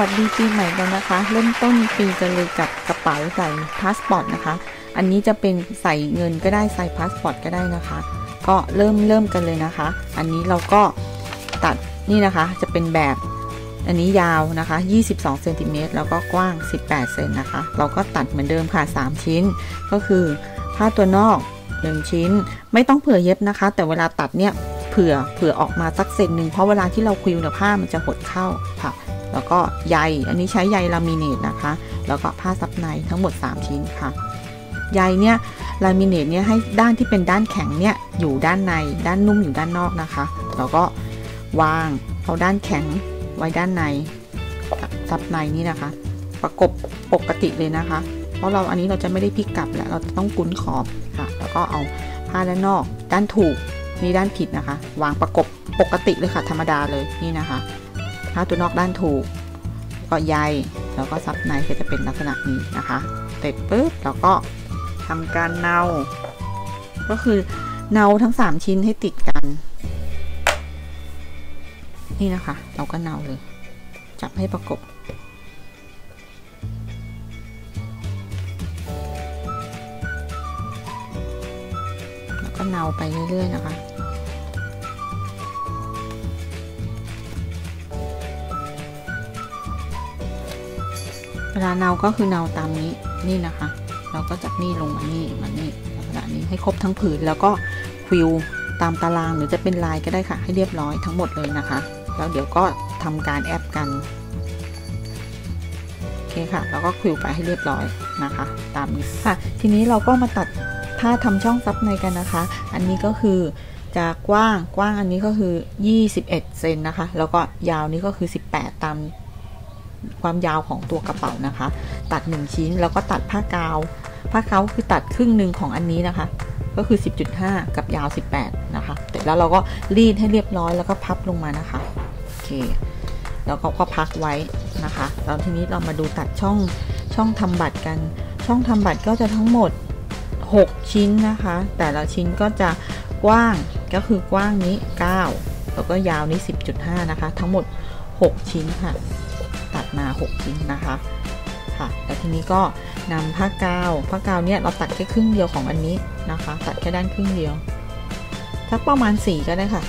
วัสดีปีใหม่กันนะคะ เริ่มต้นปีกันเลยกับกระเป๋าใส่พาสปอร์ตนะคะ อันนี้จะเป็นใส่เงินก็ได้ใส่พาสปอร์ตก็ได้นะคะ ก็เริ่มเริ่มกันเลยนะคะ อันนี้เราก็ตัดนี่นะคะจะเป็นแบบอันนี้ยาวนะคะ 22เซนติเมตรแล้วก็กว้าง 18เซนนะคะ เราก็ตัดเหมือนเดิมค่ะ 3 ชิ้น ก็คือผ้าตัวนอก 1 ชิ้น ไม่ต้องเผื่อเย็บนะคะ แต่เวลาตัดเนี่ยเผื่อเผื่อออกมาสักเซนหนึ่งเพราะเวลาที่เราควิวเนี่ยผ้ามันจะหดเข้าค่ะ แล้วก็ใย อันนี้ใช้ใยลามิเนตนะคะ แล้วก็ผ้าซับในทั้งหมด 3 ชิ้นค่ะ ใยเนี่ยลามิเนตเนี่ยให้ด้านที่เป็นด้านแข็งเนี่ยอยู่ด้านใน ด้านนุ่มอยู่ด้านนอกนะคะ แล้วก็วางเอาด้านแข็งไว้ด้านในซับในนี่นะคะ ประกบปกติเลยนะคะ เพราะเราอันนี้เราจะไม่ได้พลิกกลับแล้วเราจะต้องกุ้นขอบค่ะ แล้วก็เอาผ้าด้านนอก ด้านถูกนี่ด้านผิดนะคะ วางประกบปกติเลยค่ะ ธรรมดาเลยนี่นะคะ ผ้าตัวนอกด้านถูก ก็ใยแล้วก็ซับในก็จะเป็นลักษณะนี้นะคะเสร็จปุ๊บเราก็ทำการเนา ก็คือเนาทั้ง 3 ชิ้นให้ติดกัน นี่นะคะ เราก็เนาเลย จับให้ประกบแล้วก็เนาไปเรื่อยๆนะคะ เวลาเนาก็คือเนาตามนี้นี่นะคะ เราก็จากนี่ลงมานี่มานี่ลักษณะนี้ให้ครบทั้งผืนแล้วก็คิวตามตารางหรือจะเป็นลายก็ได้ค่ะ ให้เรียบร้อยทั้งหมดเลยนะคะ แล้วเดี๋ยวก็ทำการแอปกันโอเคค่ะแล้วก็คิวไปให้เรียบร้อยนะคะ ตามนี้ค่ะ ทีนี้เราก็มาตัดผ้าทำช่องซับในกันนะคะ อันนี้ก็คือจะกว้างกว้างอันนี้ก็คือ 21 เซนนะคะ แล้วก็ยาวนี้ก็คือ 18 ตาม ความยาวของตัวกระเป๋านะคะ ตัด 1 ชิ้นแล้วก็ตัดผ้ากาว ผ้ากาวคือตัดครึ่งหนึ่งของอันนี้นะคะ ก็คือ 10.5 กับยาว 18 นะคะเสร็จแล้วเราก็รีดให้เรียบร้อยแล้วก็พับลงมานะคะโอเคแล้วก็ก็พักไว้นะคะแล้วทีนี้เรามาดูตัดช่องช่องทำบัตรกัน ช่องทำบัตรก็จะทั้งหมด 6 ชิ้นนะคะ แต่ละชิ้นก็จะกว้างก็คือกว้างนี้ 9 แล้วก็ยาวนี้ 10.5 นะคะ ทั้งหมด 6 ชิ้นค่ะ มา 6 ชิ้นนะคะค่ะแล้วทีนี้ก็นำผ้ากาวผ้ากาวเนี่ยเราตัดแค่ครึ่งเดียวของอันนี้นะคะ ตัดแค่ด้านครึ่งเดียวสักประมาณ 4 ก็ได้ค่ะ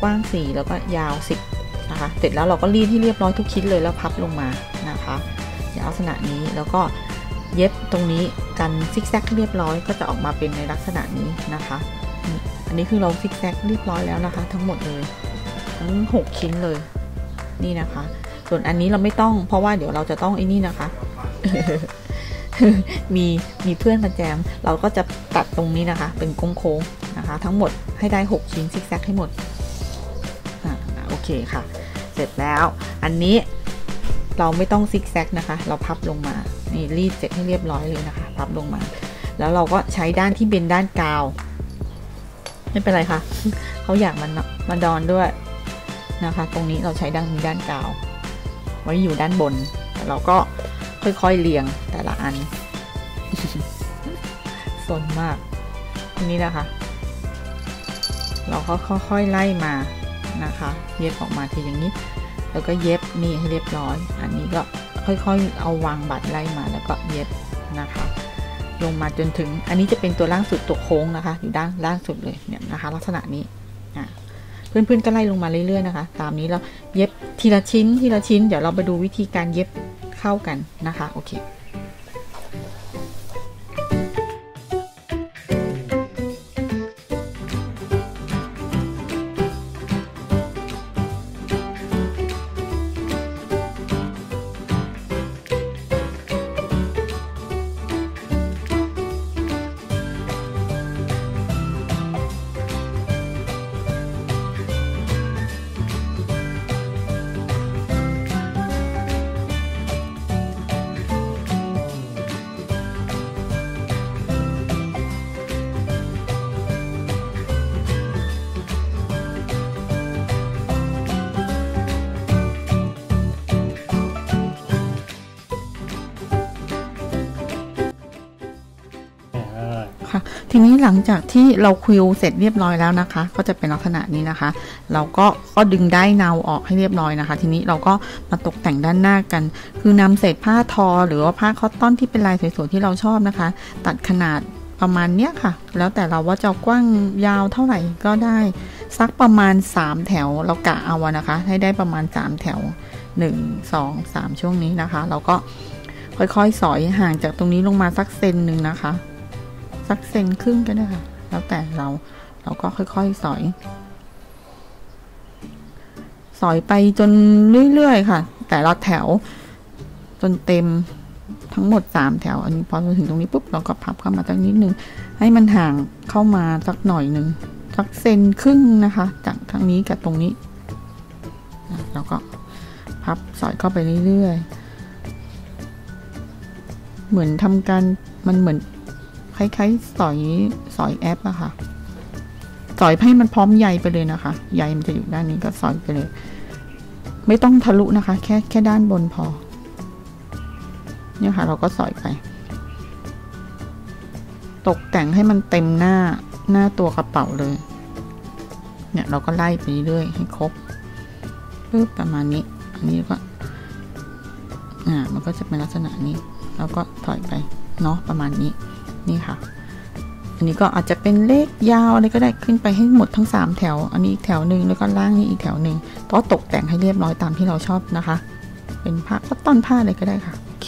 กว้าง 4 แล้วก็ยาว 10นะคะ เสร็จแล้วเราก็รีดให้เรียบร้อยทุกชิ้นเลยแล้วพับลงมานะคะในลักษณะนี้แล้วก็เย็บตรงนี้กันซิกแซกเรียบร้อยก็จะออกมาเป็นในลักษณะนี้นะคะ อันนี้คือเราซิกแซกเรียบร้อยแล้วนะคะ ทั้งหมดเลยทั้ง 6 ชิ้นเลยนี่นะคะ ส่วนอันนี้เราไม่ต้อง เพราะว่าเดี๋ยวเราจะต้องไอ้นี่นะคะ มีมีเพื่อนมาแจม เราก็จะตัดตรงนี้นะคะ เป็นโค้งๆนะคะ ทั้งหมดให้ได้ 6 ชิ้นซิกแซกให้หมดอ่าโอเคค่ะ เสร็จแล้ว อันนี้เราไม่ต้องซิกแซกนะคะ เราพับลงมา นี่รีดเสร็จให้เรียบร้อยเลยนะคะ พับลงมา แล้วเราก็ใช้ด้านที่เป็นด้านกาว ไม่เป็นไรค่ะ เขาอยากมันมาดอนด้วยนะคะ ตรงนี้เราใช้ด้านมีด้านกาว ไว้อยู่ด้านบน แต่เราก็ค่อยๆเรียงแต่ละอันสนมากทีนี้นะคะ เราก็ค่อยๆไล่มานะคะ เย็บออกมาทีอย่างนี้ แล้วก็เย็บนี่ให้เรียบร้อย อันนี้ก็ค่อยๆ เอาวางบัตรไล่มาแล้วก็เย็บนะคะ ลงมาจนถึง อันนี้จะเป็นตัวล่างสุดตัวโค้งนะคะ อยู่ด้านล่างสุดเลยเนี่ยนะคะ ลักษณะนี้อะ เพื่อนๆก็ไล่ลงมาเรื่อยๆนะคะ ตามนี้แล้วเย็บทีละชิ้นทีละชิ้น เดี๋ยวเราไปดูวิธีการเย็บเข้ากันนะคะ โอเค ทีนี้หลังจากที่เราควิลเสร็จเรียบร้อยแล้วนะคะ ก็จะเป็นลักษณะนี้นะคะ เราก็ก็ดึงได้เนาออกให้เรียบร้อยนะคะ ทีนี้เราก็มาตกแต่งด้านหน้ากัน คือนำเศษผ้าทอ หรือว่าผ้าคอตตอนที่เป็นลายสวยๆที่เราชอบนะคะ ตัดขนาดประมาณเนี้ยค่ะ แล้วแต่เราว่าจะกว้างยาวเท่าไหร่ก็ได้สักประมาณ 3 แถวเรากะเอานะคะ ให้ได้ประมาณ 3 แถว 1 2 3 ช่วงนี้นะคะ เราก็ค่อยๆ สอยห่างจากตรงนี้ลงมาสักเซนหนึ่งนะคะ สักเซนครึ่งก็ได้ค่ะ แล้วแต่เราเราก็ค่อยๆ สอย สอยไปจนเรื่อยๆค่ะ แต่ละแถวจนเต็มทั้งหมด 3 แถว อันนี้พอมาถึงตรงนี้ปุ๊บเราก็พับเข้ามาตั้งนิดนึง ให้มันห่างเข้ามาสักหน่อยหนึ่งสักเซนครึ่งนะคะ จากทางนี้กับตรงนี้แล้วก็พับสอยเข้าไปเรื่อยๆ เหมือนทำการมันเหมือน คล้ายๆ สอยสอยแอปอะค่ะ สอยให้มันพร้อมใยไปเลยนะคะใยมันจะอยู่ด้านนี้ก็สอยไปเลย ไม่ต้องทะลุนะคะ แค่แค่ด้านบนพอ เนี่ยค่ะ เราก็สอยไป ตกแต่งให้มันเต็มหน้าหน้าตัวกระเป๋าเลย เนี่ยเราก็ไล่ไปเรื่อยให้ครบปึ๊บประมาณนี้ อันนี้ก็ อ่า มันก็จะเป็นลักษณะนี้ แล้วก็ถอยไป เนาะประมาณนี้ นี่ค่ะ อันนี้ก็อาจจะเป็นเลขยาวอะไรก็ได้ขึ้นไปให้หมดทั้ง 3 แถว อันนี้อีกแถวหนึ่งแล้วก็ล่างนี้อีกแถวหนึ่งก็ตกแต่งให้เรียบร้อยตามที่เราชอบนะคะ เป็นผ้าก็ต้นผ้าอะไรก็ได้ค่ะโอเค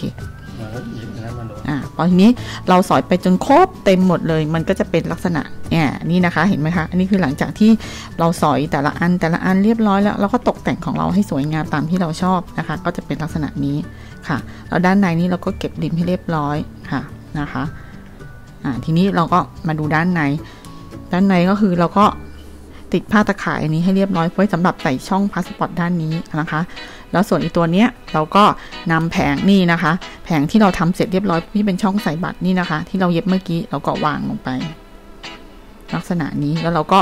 แล้วหยิบอันนั้นมาดูอ่าพอทีนี้เราสอยไปจนครบเต็มหมดเลย มันก็จะเป็นลักษณะเนี่ยนี่นะคะ เห็นไหมคะ อันนี้คือหลังจากที่เราสอยแต่ละอันแต่ละอันเรียบร้อยแล้ว เราก็ตกแต่งของเราให้สวยงามตามที่เราชอบนะคะ ก็จะเป็นลักษณะนี้ค่ะ แล้วด้านในนี้เราก็เก็บริมให้เรียบร้อยค่ะนะคะ อ่าทีนี้เราก็มาดูด้านใน ด้านในก็คือเราก็ติดผ้าตะข่ายอันนี้ให้เรียบร้อยไว้สำหรับใส่ช่องพาสปอร์ตด้านนี้นะคะ แล้วส่วนอีตัวเนี้ยเราก็นำแผงนี่นะคะ แผงที่เราทำเสร็จเรียบร้อยที่เป็นช่องใส่บัตรนี่นะคะ ที่เราเย็บเมื่อกี้เราก็วางลงไป ลักษณะนี้แล้วเราก็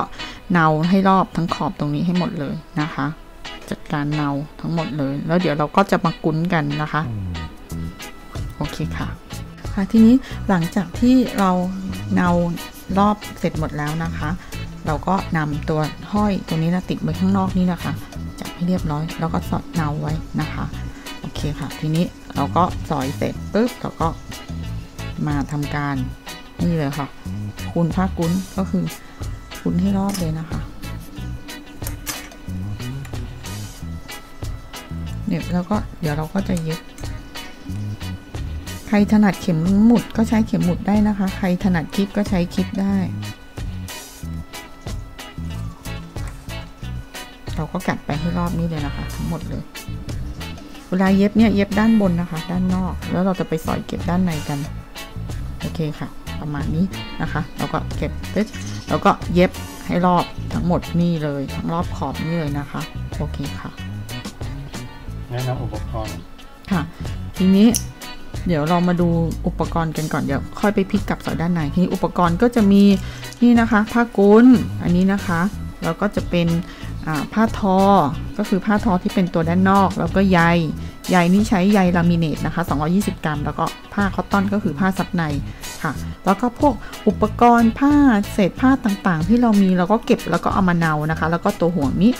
เนาให้รอบทั้งขอบตรงนี้ให้หมดเลยนะคะ จัดการเนาทั้งหมดเลย แล้วเดี๋ยวเราก็จะมากุ้นกันนะคะ โอเคค่ะ คะ ทีนี้หลังจากที่เราเนารอบเสร็จหมดแล้วนะคะ เราก็นำตัวห้อยตัวนี้นะติดไว้ข้างนอกนี่นะคะจับให้เรียบร้อย แล้วก็สอดเนาไว้นะคะโอเคค่ะ ทีนี้เราก็สอยเสร็จปุ๊บเราก็มาทำการนี่เลยค่ะ คูณผ้ากุ้นก็คือคูณให้รอบเลยนะคะเนี่ยแล้วก็เดี๋ยวเราก็จะเย็บ ใครถนัดเข็มหมุดก็ใช้เข็มหมุดได้นะคะ ใครถนัดคลิปก็ใช้คลิปได้ เราก็กัดไปให้รอบนี้เลยนะคะ ทั้งหมดเลย เวลาเย็บเนี่ยเย็บด้านบนนะคะ ด้านนอก แล้วเราจะไปสอยเก็บด้านในกัน โอเคค่ะ ประมาณนี้นะคะ เราก็เก็บปึ๊บแล้วก็เย็บให้รอบทั้งหมดนี่เลย ทั้งรอบขอบนี่เลยนะคะ โอเคค่ะแนะนำอุปกรณ์ค่ะ ทีนี้ เดี๋ยวเรามาดูอุปกรณ์กันก่อนเดี๋ยวค่อยไปพลิกกลับสอยด้านในทีนี้อุปกรณ์ก็จะมีนี่นะคะผ้ากุนอันนี้นะคะแล้วก็จะเป็นผ้าทอ ก็คือผ้าทอที่เป็นตัวด้านนอก แล้วก็ใย ใยนี่ใช้ใยลามิเนตนะคะ 220 กรัม แล้วก็ผ้าคอตตอนก็คือผ้าซับในค่ะ แล้วก็พวกอุปกรณ์ผ้าเศษผ้าต่างๆ ที่เรามีเราก็เก็บแล้วก็เอามาเนานะคะ แล้วก็ตัวห่วงนี้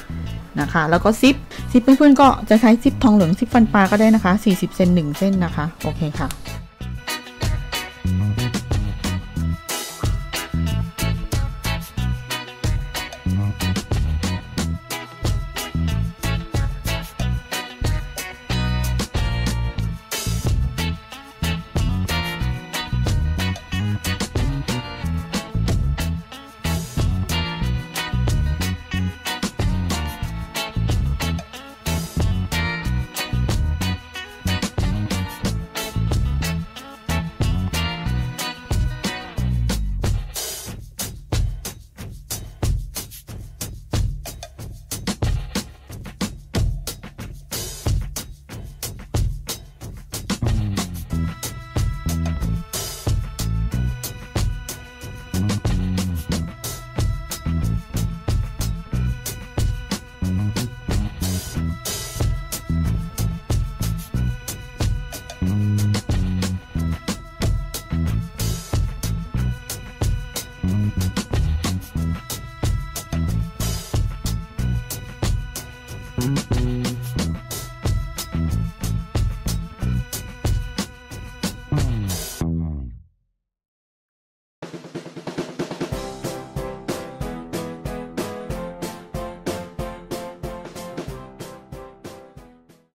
นะคะ แล้วก็ซิปซิปเพื่อนๆก็จะใช้ซิปทองเหลืองซิปฟันปลาก็ได้นะคะ 40 เซน1เส้นนะคะ โอเคค่ะ mm-hmm.